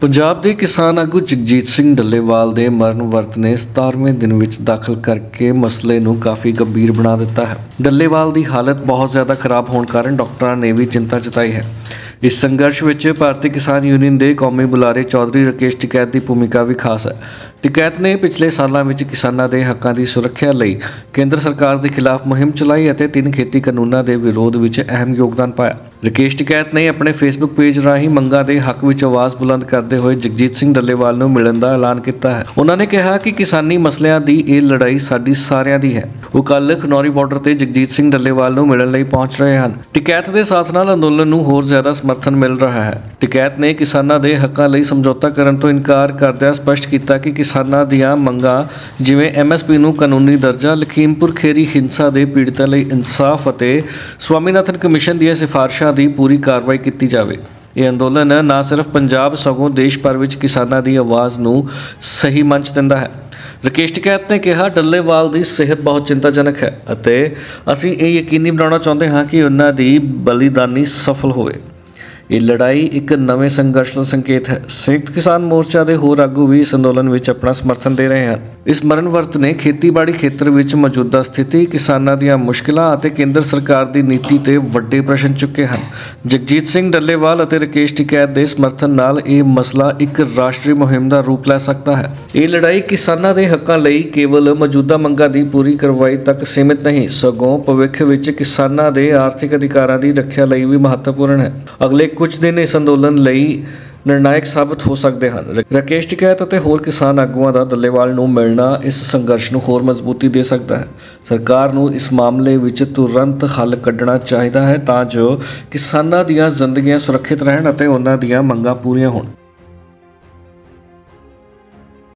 ਪੰਜਾਬ ਦੇ ਕਿਸਾਨ ਆਗੂ ਜਗਜੀਤ ਸਿੰਘ ਡੱਲੇਵਾਲ ਦੇ ਮਰਨ ਵਰਤ ਨੇ 17ਵੇਂ ਦਿਨ ਵਿੱਚ ਦਾਖਲ ਕਰਕੇ ਮਸਲੇ ਨੂੰ ਕਾਫੀ ਗੰਭੀਰ ਬਣਾ ਦਿੱਤਾ ਹੈ। ਡੱਲੇਵਾਲ ਦੀ ਹਾਲਤ ਬਹੁਤ ਜ਼ਿਆਦਾ ਖਰਾਬ ਹੋਣ ਕਾਰਨ ਡਾਕਟਰਾਂ ਨੇ ਵੀ ਚਿੰਤਾ ਜਤਾਈ ਹੈ। ਇਸ ਸੰਘਰਸ਼ ਵਿੱਚ ਭਾਰਤੀ ਕਿਸਾਨ ਯੂਨੀਅਨ ਦੇ ਕੌਮੀ ਬੁਲਾਰੇ ਚੌਧਰੀ ਰਕੇਸ਼ ਟਿਕੈਤ ਦੀ ਭੂਮਿਕਾ ਵੀ ਖਾਸ ਹੈ। ਟਿਕੈਤ ਨੇ ਪਿਛਲੇ ਸਾਲਾਂ ਵਿੱਚ ਕਿਸਾਨਾਂ ਦੇ ਹੱਕਾਂ ਦੀ ਸੁਰੱਖਿਆ ਲਈ ਕੇਂਦਰ ਸਰਕਾਰ ਦੇ ਖਿਲਾਫ ਮੁਹਿੰਮ ਚਲਾਈ ਅਤੇ ਤਿੰਨ ਖੇਤੀ ਕਾਨੂੰਨਾਂ ਦੇ ਵਿਰੋਧ ਵਿੱਚ ਅਹਿਮ ਯੋਗਦਾਨ ਪਾਇਆ। ਰਕੇਸ਼ ਟਿਕੈਤ ਨੇ ਆਪਣੇ ਫੇਸਬੁੱਕ ਪੇਜ ਰਾਹੀਂ ਮੰਗਾਂ ਦੇ ਹੱਕ ਵਿੱਚ ਆਵਾਜ਼ ਬੁਲੰਦ ਕਰਦੇ ਹੋਏ ਜਗਜੀਤ ਸਿੰਘ ਡੱਲੇਵਾਲ ਨੂੰ ਮਿਲਣ ਦਾ ਐਲਾਨ ਕੀਤਾ ਹੈ। ਉਹਨਾਂ ਨੇ ਕਿਹਾ ਕਿ ਕਿਸਾਨੀ ਮਸਲਿਆਂ ਦੀ ਇਹ ਲੜਾਈ ਸਾਡੀ ਸਾਰਿਆਂ ਦੀ ਹੈ। ਉਹ ਕੱਲ੍ਹ ਖਨੌਰੀ ਬਾਰਡਰ ਤੇ ਜਗਜੀਤ ਸਿੰਘ ਡੱਲੇਵਾਲ ਨੂੰ ਮਿਲਣ ਲਈ ਪਹੁੰਚ ਰਹੇ ਹਨ। ਟਿਕੈਤ ਦੇ ਸਾਥ ਨਾਲ ਅੰਦੋਲਨ ਨੂੰ ਹੋਰ ਜ਼ਿਆਦਾ ਸਮਰਥਨ ਮਿਲ ਰਿਹਾ ਹੈ। ਟਿਕੈਤ ਨੇ ਕਿਸਾਨਾਂ ਦੇ ਹੱਕਾਂ ਲਈ ਸਮਝੌਤਾ ਕਰਨ ਤੋਂ ਇਨਕਾਰ ਕਰਦਿਆਂ ਸਪਸ਼ਟ ਕੀਤਾ ਕਿ ਕਿਸਾਨਾਂ ਦੀਆਂ ਮੰਗਾਂ ਜਿਵੇਂ ਐਮਐਸਪੀ ਨੂੰ ਕਾਨੂੰਨੀ ਦਰਜਾ, ਲਖੀਮਪੁਰ ਖੇਰੀ ਹਿੰਸਾ ਦੇ ਪੀੜਤਾਂ ਲਈ ਇਨਸਾਫ ਅਤੇ ਸਵਾਮੀਨਾਥਨ ਕਮਿਸ਼ਨ ਦੀਆਂ ਸਿਫਾਰਸ਼ਾਂ ਦੀ ਪੂਰੀ ਕਾਰਵਾਈ ਕੀਤੀ ਜਾਵੇ। ਇਹ ਅੰਦੋਲਨ ਨਾ ਸਿਰਫ ਪੰਜਾਬ ਸਗੋਂ ਦੇਸ਼ ਭਰ ਵਿੱਚ ਕਿਸਾਨਾਂ ਦੀ ਆਵਾਜ਼ ਨੂੰ ਸਹੀ ਮੰਚ ਦਿੰਦਾ ਹੈ। ਰਕੇਸ਼ ਟਿਕੈਤ ਨੇ ਕਿਹਾ, ਡੱਲੇਵਾਲ ਦੀ ਸਿਹਤ ਬਹੁਤ ਚਿੰਤਾਜਨਕ ਹੈ ਅਤੇ ਅਸੀਂ ਇਹ ਯਕੀਨੀ ਬਣਾਉਣਾ ਚਾਹੁੰਦੇ ਹਾਂ ਕਿ ਉਹਨਾਂ ਦੀ ਬਲੀਦਾਨੀ ਸਫਲ ਹੋਵੇ। ਇਹ ਲੜਾਈ ਇੱਕ ਨਵੇਂ ਸੰਘਰਸ਼ ਦਾ ਸੰਕੇਤ ਹੈ। ਸੰਯੁਕਤ ਕਿਸਾਨ ਮੋਰਚਾ ਦੇ ਹੋਰ ਆਗੂ ਵੀ ਇਸ ਅੰਦੋਲਨ ਵਿੱਚ ਆਪਣਾ ਸਮਰਥਨ ਦੇ ਰਹੇ ਹਨ। ਇਸ ਮਰਨ ਵਰਤ ਨੇ ਖੇਤੀਬਾੜੀ ਖੇਤਰ ਵਿੱਚ ਮੌਜੂਦਾ ਸਥਿਤੀ, ਕਿਸਾਨਾਂ ਦੀਆਂ ਮੁਸ਼ਕਲਾਂ ਅਤੇ ਕੇਂਦਰ ਸਰਕਾਰ ਦੀ ਨੀਤੀ ਤੇ ਵੱਡੇ ਪ੍ਰਸ਼ਨ ਚੁੱਕੇ ਹਨ। ਜਗਜੀਤ ਸਿੰਘ ਡੱਲੇਵਾਲ ਅਤੇ ਰਕੇਸ਼ ਟਿਕੈਤ ਦੇ ਸਮਰਥਨ ਨਾਲ ਇਹ ਮਸਲਾ ਇੱਕ ਰਾਸ਼ਟਰੀ ਮੁਹਿੰਮ ਦਾ ਰੂਪ ਲੈ ਸਕਦਾ ਹੈ। ਇਹ ਲੜਾਈ ਕਿਸਾਨਾਂ ਦੇ ਹੱਕਾਂ ਲਈ ਕੇਵਲ ਮੌਜੂਦਾ ਮੰਗਾਂ ਦੀ ਪੂਰੀ ਕਰਵਾਈ ਤੱਕ ਸੀਮਿਤ ਨਹੀਂ, ਸਗੋਂ ਭਵਿੱਖ ਵਿੱਚ ਕਿਸਾਨਾਂ ਦੇ ਆਰਥਿਕ ਅਧਿਕਾਰਾਂ ਦੀ ਰੱਖਿਆ ਲਈ ਵੀ ਮਹੱਤਵਪੂਰਨ ਹੈ। ਅਗਲੇ ਕੁਝ ਦਿਨ ਇਸ ਅੰਦੋਲਨ ਲਈ ਨਿਰਣਾਇਕ ਸਾਬਤ ਹੋ ਸਕਦੇ ਹਨ। ਰ- ਰਕੇਸ਼ ਟਿਕੈਤ ਅਤੇ ਹੋਰ ਕਿਸਾਨ ਆਗੂਆਂ ਦਾ ਦੱਲੇਵਾਲ ਨੂੰ ਮਿਲਣਾ ਇਸ ਸੰਘਰਸ਼ ਨੂੰ ਹੋਰ ਮਜ਼ਬੂਤੀ ਦੇ ਸਕਦਾ ਹੈ। ਸਰਕਾਰ ਨੂੰ ਇਸ ਮਾਮਲੇ ਵਿੱਚ ਤੁਰੰਤ ਹੱਲ ਕੱਢਣਾ ਚਾਹੀਦਾ ਹੈ ਤਾਂ ਜੋ ਕਿਸਾਨਾਂ ਦੀਆਂ ਜ਼ਿੰਦਗੀਆਂ ਸੁਰੱਖਿਅਤ ਰਹਿਣ ਅਤੇ ਉਹਨਾਂ ਦੀਆਂ ਮੰਗਾਂ ਪੂਰੀਆਂ ਹੋਣ।